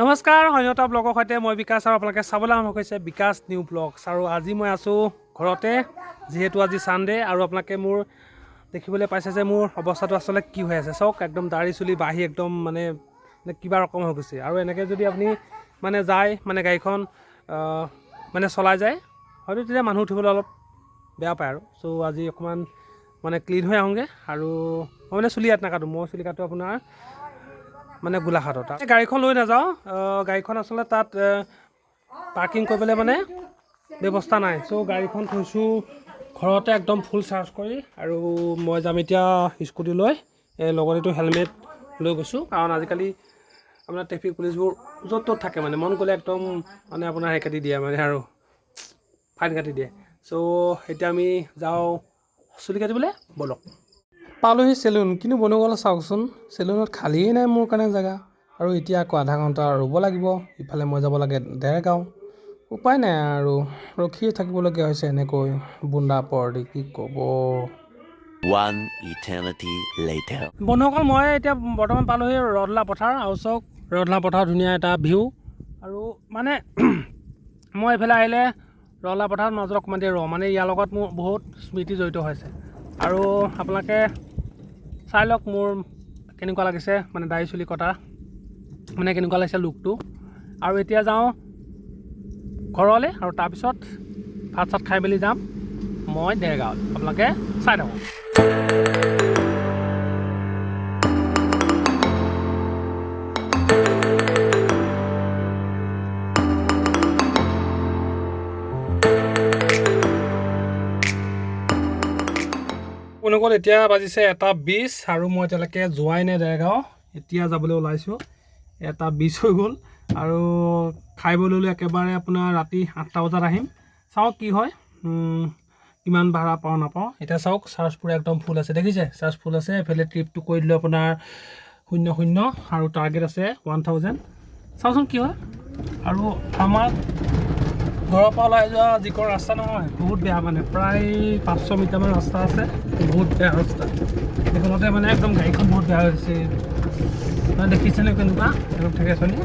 নমস্কাৰ অন্যতা ব্লগৰ সৈতে মই বিকাশ আৰু আপোনালোকে চাবলৈ আৰম্ভ কৰিছে বিকাশ নিউ ব্লগছ। আৰু আজি মই আছোঁ ঘৰতে যিহেতু আজি ছানডে আৰু আপোনালোকে মোৰ দেখিবলৈ পাইছে যে মোৰ অৱস্থাটো আচলতে কি হৈ আছে। চাওক একদম দাড়ি চুলি বাঢ়ি একদম মানে কিবা ৰকম হৈ গৈছে। আৰু এনেকৈ যদি আপুনি মানে যায় মানে গাড়ীখন মানে চলাই যায় হয়তো তেতিয়া মানুহ উঠিবলৈ অলপ বেয়া পায় আৰু। চ' আজি অকণমান মানে ক্লিন হৈ আহোঁগৈ। আৰু মই মানে চুলি ইয়াত নাকাটো মই চুলি কাটো আপোনাৰ মানে গোলাঘাটত গাড়ীখন লৈ নাযাওঁ গাড়ীখন আচলতে তাত পাৰ্কিং কৰিবলৈ মানে ব্যৱস্থা নাই। চ' গাড়ীখন থৈছোঁ ঘৰতে একদম ফুল চাৰ্জ কৰি আৰু মই যাম এতিয়া স্কুটি লৈ এই লগত এইটো হেলমেট লৈ গৈছোঁ। কাৰণ আজিকালি আপোনাৰ ট্ৰেফিক পুলিচবোৰ য'ত ত'ত থাকে মানে মন গ'লে একদম মানে আপোনাৰ হেৰি কাটি দিয়ে মানে আৰু ফাইন কাটি দিয়ে। চ' এতিয়া আমি যাওঁ চুলি কাটিবলৈ ব'লক। পালোহি চেলুন কিন্তু বনি গ'ল চাওকচোন। চেলুনত খালিয়েই নাই মোৰ কাৰণে জেগা। আৰু এতিয়া আকৌ আধা ঘণ্টা ৰ'ব লাগিব। ইফালে মই যাব লাগে ডেৰগাঁও উপায় নাই আৰু। ৰখিয়ে থাকিবলগীয়া হৈছে এনেকৈ। বুন্দা পৰদি কি ক'ব? One eternity later. বন্ধুসকল মই এতিয়া বৰ্তমান পালোহি ৰদলা পথাৰ আৰু চাওক ৰদলা পথাৰ ধুনীয়া এটা ভিউ। আৰু মানে মই এইফালে আহিলে ৰদলা পথাৰত মাজত অকণমান দেৰি ৰওঁ। মানে ইয়াৰ লগত মোৰ বহুত স্মৃতি জড়িত হৈছে। আৰু আপোনালোকে চাই লওক মোৰ কেনেকুৱা লাগিছে মানে দাড়ি চুলি কটা মানে কেনেকুৱা লাগিছে লুকটো আৰু এতিয়া যাওঁ ঘৰলৈ আৰু তাৰপিছত ভাত চাত খাই মেলি যাম। মই ডেৰগাঁৱত আপোনালোকে চাই থাকক। কোনসকল এতিয়া বাজিছে এটা বিছ আৰু মই এতিয়ালৈকে যোৱাই নাই ডেৰগাঁও এতিয়া যাবলৈ ওলাইছোঁ। এটা বিছ হৈ গ'ল আৰু খাই বৈ ল'লোঁ একেবাৰে আপোনাৰ ৰাতি আঠটা বজাত আহিম। চাওঁ কি হয় কিমান ভাড়া পাওঁ, নাপাওঁ। এতিয়া চাওক চাৰ্জ একদম ফুল আছে। দেখিছে? চাৰ্জ ফুল আছে। এইফালে ট্ৰিপটো কৰি দিলোঁ আপোনাৰ শূন্য শূন্য আৰু টাৰ্গেট আছে ওৱান থাউজেণ্ড চাওঁচোন কি হয়। আৰু আমাৰ ঘৰৰ পৰা ওলাই যোৱা যিকণ ৰাস্তা নহয় বহুত বেয়া মানে। প্ৰায় পাঁচশ মিটাৰমান ৰাস্তা আছে বহুত বেয়া ৰাস্তা। সেইখনতে মানে একদম গাড়ীখন বহুত বেয়া হৈছে। দেখিছেনে কেনেকুৱা? একদম থাকে চলি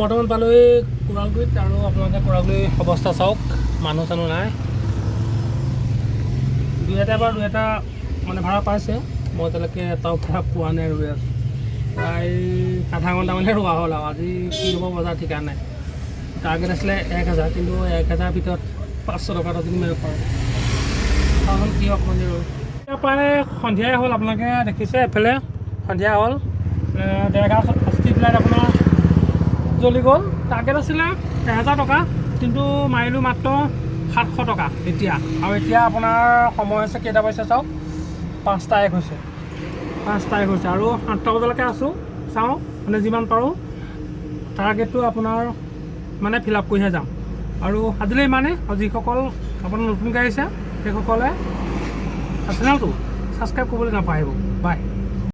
বৰ্তমান পালোহি কোৰালগুৰিত আৰু আপোনালোকে কোৰালগুৰি অৱস্থা চাওক মানুহ চানুহ নাই। দুই এটা বাৰু দুই এটা মানে ভাড়া পাইছে। মই এতিয়ালৈকে এটাও ভাড়া পোৱা নাই ৰৈ আছোঁ। প্ৰায় আধা ঘণ্টামানহে ৰোৱা হ'ল আৰু। আজি কি হ'ব বজাৰ ঠিকা নাই। টাৰ্গেট আছিলে এক হাজাৰ কিন্তু এক হাজাৰ ভিতৰত পাঁচশ টকা এটা যদি মাৰিব পাৰোঁ চাওঁচোন কি মন্দিৰ এতিয়া প্ৰায় সন্ধিয়াই হ'ল আপোনালোকে দেখিছে এফালে সন্ধিয়া হ'ল। এ, ডেৰগাঁও ষ্ট্ৰীট লাইট আপোনাৰ জ্বলি গ'ল। টাৰ্গেট আছিলে এহেজাৰ টকা কিন্তু মাৰিলোঁ মাত্ৰ সাতশ টকা এতিয়া। আৰু এতিয়া আপোনাৰ সময় হৈছে কেইটা বাজিছে চাওক? পাঁচটা এক হৈছে। পাঁচটা এক হৈছে। আৰু আঠটা বজালৈকে আছোঁ। চাওঁ মানে যিমান পাৰোঁ। টাৰ্গেটটো আপোনাৰ মানে ফিল আপ কৰিহে যাম। আৰু আজিলৈ ইমানেই আৰু যিসকল আপোনাৰ নতুনকৈ আহিছে সেইসকলে চেনেলটো ছাবস্ক্ৰাইব কৰিবলৈ নাপাহৰিব। বাই